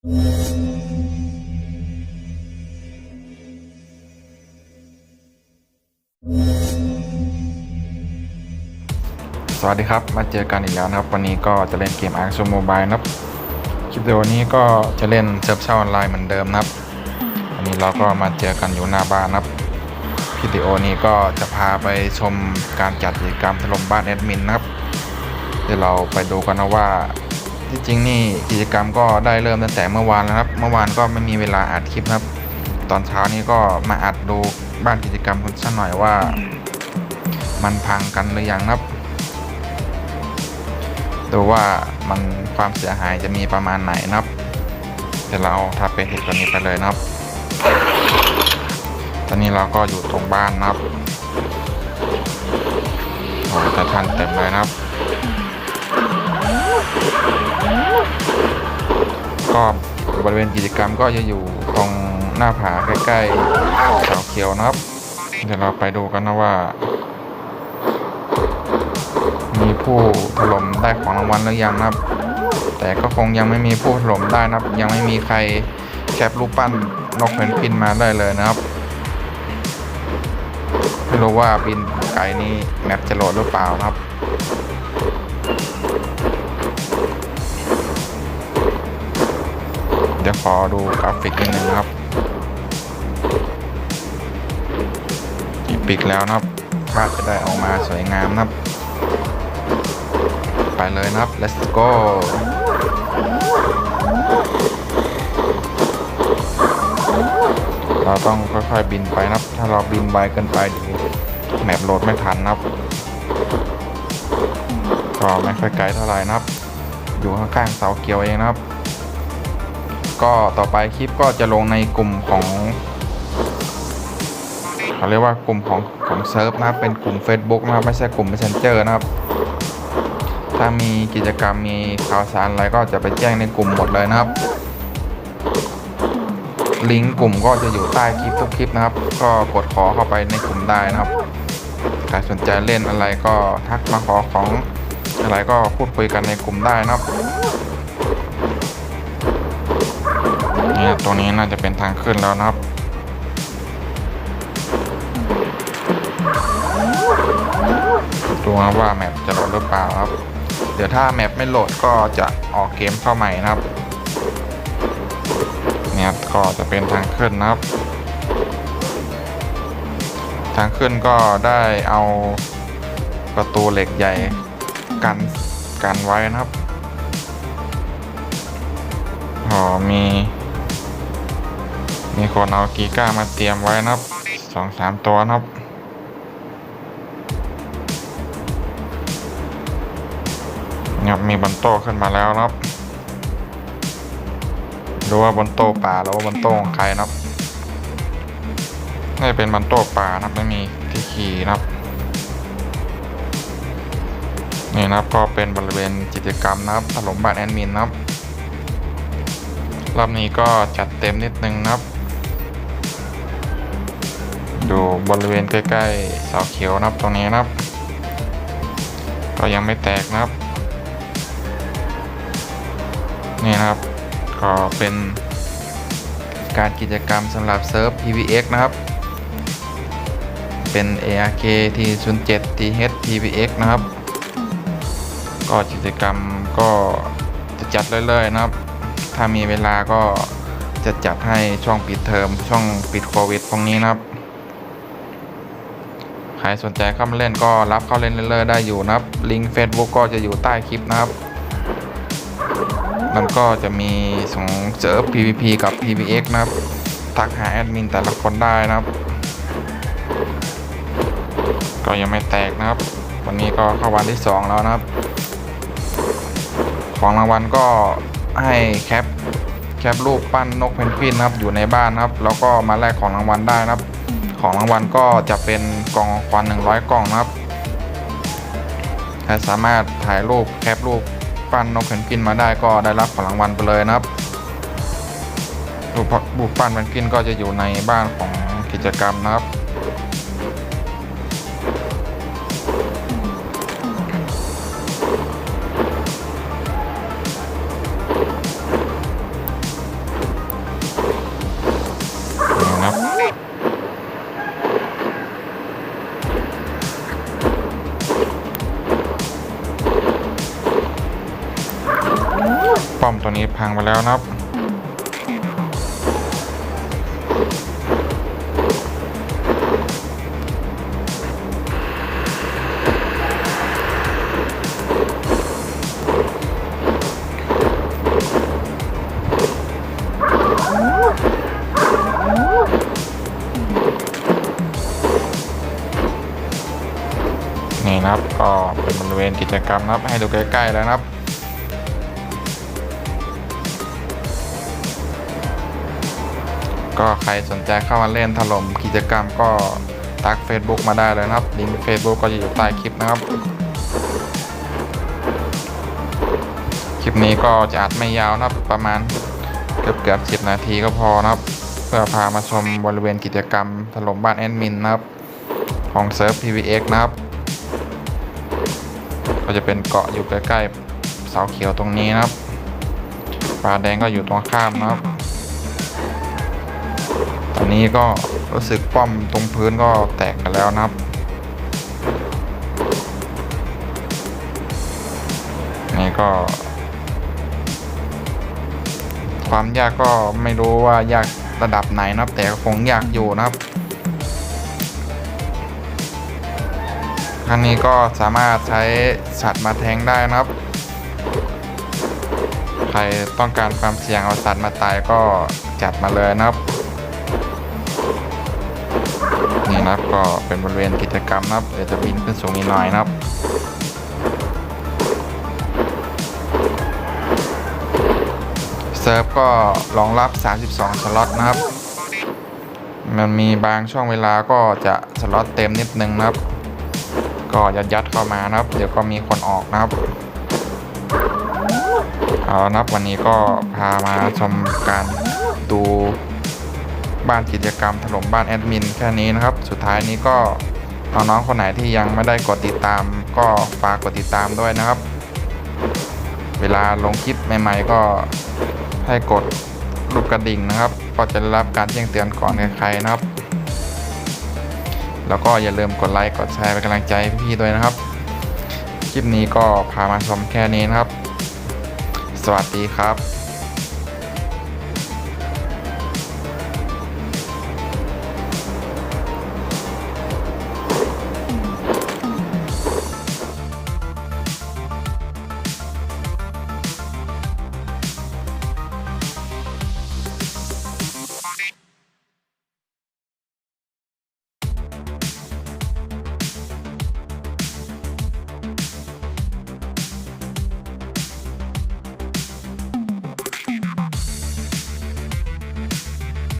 สวัสดีครับ มาเจอกันอีกแล้วนะครับ วันนี้ก็จะเล่นเกม Ark โมบายนะครับ คลิปวิดีโอนี้ก็จะเล่นเซิร์ฟเช่าออนไลน์เหมือนเดิมนะครับ วันนี้เราก็มาเจอกันอยู่หน้าบ้านนะครับวิดีโอนี้ก็จะพาไปชมการจัดกิจกรรมถล่มบ้านแอดมินนะครับ เดี๋ยวเราไปดูกันนะว่า ที่จริงนี่กิจกรรมก็ได้เริ่มตั้งแต่เมื่อวานแล้วครับ เมื่อวานก็ไม่มีเวลาอัดคลิปครับ ตอนเช้านี้ก็มาอัดดูบ้านกิจกรรมคุณสักหน่อยว่า มันพังกันหรือยังครับดูว่ามันความเสียหายจะมีประมาณไหนนะครับเดี๋ยวเราเอาเป็นเหตุตัวนี้ไปเลยนะครับ ตอนนี้เราก็อยู่ตรงบ้านนะครับโอ้แต่ทันเต็มเลยนะครับ ก็บริเวณกิจกรรมก็จะอยู่ตรงหน้าผาใกล้ๆเสาเขียวนะครับ เดี๋ยวเราไปดูกันนะว่า มีผู้ถล่มได้ของรางวัลหรือยังนะครับ แต่ก็คงยังไม่มีผู้ถล่มได้นะครับ ยังไม่มีใครแคปรูปปั้นนกเพนกวินมาได้เลยนะครับไม่รู้ว่าบินไกลนี้แมปจะโหลดหรือเปล่านะครับ ดี๋ยวขอดูกราฟิกนิดนึงครับปิกแล้วนะครับภาพจะได้ออกมาสวยงามนะครับ ไปเลยนะครับ let's go เราต้องค่อยๆบินไปนะครับ ถ้าเราบินไวเกินไปเดี๋ยวแมปโหลดไม่ทันนะครับก็ไม่ค่อยไกลเท่าไหร่นะครับ อยู่ข้างๆเสาเกียวเองนะครับ ก็ต่อไปคลิปก็จะลงในกลุ่มของเขาเรียกว่ากลุ่มของของเซิร์ฟนะครับเป็นกลุ่ม Facebook นะครับไม่ใช่กลุ่ม Messenger นะครับ ถ้ามีกิจกรรมมีข่าวสารอะไรก็จะไปแจ้งในกลุ่มหมดเลยนะครับ ลิงก์กลุ่มก็จะอยู่ใต้คลิปทุกคลิปนะครับ ก็กดขอเข้าไปในกลุ่มได้นะครับใครสนใจเล่นอะไรก็ทักมาขอของอะไรก็พูดคุยกันในกลุ่มได้นะครับ นี่ยตรงนี้น่าจะเป็นทางขึ้นแล้วนะครับดูนะว่าแมปจะโหลดหรือเปล่าครับ เดี๋ยวถ้าแมปไม่โหลดก็จะออกเกมเข้าใหม่นะครับเนี่ยก็จะเป็นทางขึ้นนะครับ ทางขึ้นก็ได้เอาประตูเหล็กใหญ่กันกันไว้นะครับ อ๋อมี มีคนเอากีก้ามาเตรียมไว้นะครับสองสามตัวนะครับเนี่ยมีบนโต๊ะขึ้นมาแล้วนะครับดูว่าบนโต๊ะป่าแล้วว่าบนโต๊ะของใครนะครับน่เป็นบนโต๊ะป่านะครับไม่มีที่ขี่นะครับนี่นะครับก็เป็นบริเวณกิจกรรมนะครับถล่มบ้านแอดมินนะครับรอบนี้ก็จัดเต็มนิดนึงนะครับ บริเวณใกล้ๆเสาเขียวนะครับตรงนี้นะครับ ก็ยังไม่แตกนะครับ นี่นะครับ ก็เป็นการกิจกรรมสำหรับเซิร์ฟ PVX นะครับ เป็น ARK T07 TH PVX นะครับ ก็กิจกรรมก็จะจัดเรื่อยๆนะครับ ถ้ามีเวลาก็จะจัดให้ช่วงปิดเทอมช่วงปิดโควิดพวกนี้นะครับ ใครสนใจเข้ามาเล่นก็รับเข้าเล่นเรื่อยๆได้อยู่นะครับ ลิงก์ Facebook ก็จะอยู่ใต้คลิปนะครับ มันก็จะมีสองเซิร์ฟ PVP กับ PVX นะครับ ทักหาแอดมินแต่ละคนได้นะครับ ก็ยังไม่แตกนะครับ วันนี้ก็เข้าวันที่ 2 แล้วนะครับ ของรางวัลก็ให้แคปแคปรูปปั้นนกเพนกวินนะครับอยู่ในบ้านนะครับ แล้วก็มาแลกของรางวัลได้นะครับ ของรางวัลก็จะเป็น กล่องควัน100 กล่องนะครับสามารถถ่ายรูปแคปรูปปั้นนกเพนกวินมาได้ก็ได้รับของรางวัลไปเลยนะครับรูปรูปปั้นเพนกวินก็จะอยู่ในบ้านของกิจกรรมนะครับ ป้อมตัวนี้พังไปแล้วนะครับ นี่นะครับ ก็เป็นบริเวณกิจกรรมนะครับ ให้ดูใกล้ๆแล้วนะครับ ก็ใครสนใจเข้ามาเล่นถล่มกิจกรรมก็ทัก Facebook มาได้เลยนะครับลิงก์ Facebook ก็จะอยู่ใต้คลิปนะครับ คลิปนี้ก็จะอัดไม่ยาวนะครับประมาณเกือบเกือบสิบนาทีก็พอนะครับ เพื่อพามาชมบริเวณกิจกรรมถล่มบ้านแอดมินนะครับ ของเซิร์ฟ PVX นะครับก็จะเป็นเกาะอยู่ใกล้ๆเสาเขียวตรงนี้นะครับปลาแดงก็อยู่ตรงข้ามนะครับ อนนี้ก็รู้สึกป้อมตรงพื้นก็แตกกันแล้วนะครับนี่ก็ ความยากก็ไม่รู้ว่ายากระดับไหนนะครับ แต่คงยากอยู่นะครับครั้งนี้ก็สามารถใช้สัตว์มาแทงได้นะครับ ใครต้องการความเสี่ยงเอาสัตว์มาตายก็จัดมาเลยนะครับ นะครับก็เป็นบริเวณกิจกรรมนะครับเดี๋ยวจะบินขึ้นสูงอีกหน่อยนะครับเซิร์ฟก็รองรับ 32 สล็อตนะครับ มันมีบางช่วงเวลาก็จะสล็อตเต็มนิดนึงนะครับ ก็ยัดยัดเข้ามานะครับ เดี๋ยวก็มีคนออกนะครับเอาละนะครับวันนี้ก็พามาชมการดู บ้านกิจกรรมถล่มบ้านแอดมินแค่นี้นะครับ สุดท้ายนี้ก็น้องๆคนไหนที่ยังไม่ได้กดติดตาม ก็ฝากกดติดตามด้วยนะครับ เวลาลงคลิปใหม่ ๆ ก็ให้กดรูปกระดิ่งนะครับ ก็จะได้รับการแจ้งเตือนก่อนใครๆนะครับ แล้วก็อย่าลืมกดไลค์กดแชร์เป็นกำลังใจพี่ๆด้วยนะครับ คลิปนี้ก็พามาชมแค่นี้นะครับ สวัสดีครับ